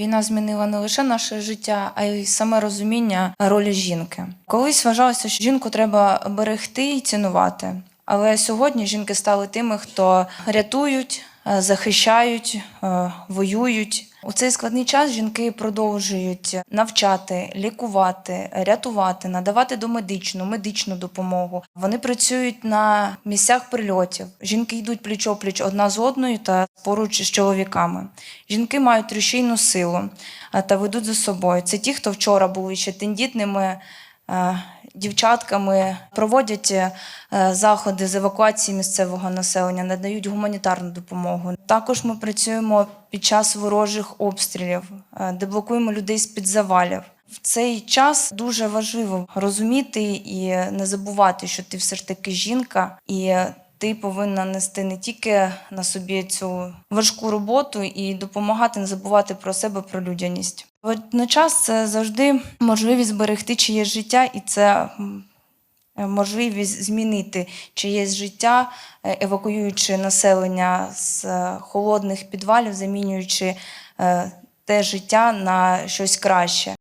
Війна змінила не лише наше життя, а й саме розуміння ролі жінки. Колись вважалося, що жінку треба берегти і цінувати. Але сьогодні жінки стали тими, хто рятують, е, захищають, е, воюють. У цей складний час жінки продовжують навчати, лікувати, рятувати, надавати домедичну, медичну допомогу. Вони працюють на місцях прильотів. Жінки йдуть пліч-опліч одна з одною та поруч з чоловіками. Жінки мають рушійну силу е, та ведуть за собою. Це ті, хто вчора були ще тендітними дівчатками, проводять е, заходи з евакуації місцевого населення, надають гуманітарну допомогу. Також ми працюємо під час ворожих обстрілів, е, де блокуємо людей з-під завалів. В цей час дуже важливо розуміти і не забувати, що ти все ж таки жінка, і ти повинна нести не тільки на собі цю важку роботу і допомагати не забувати про себе, про людяність. Водночас це завжди можливість зберегти чиєсь життя, і це можливість змінити чиєсь життя, е, евакуюючи населення з е, холодних підвалів, замінюючи е, те життя на щось краще.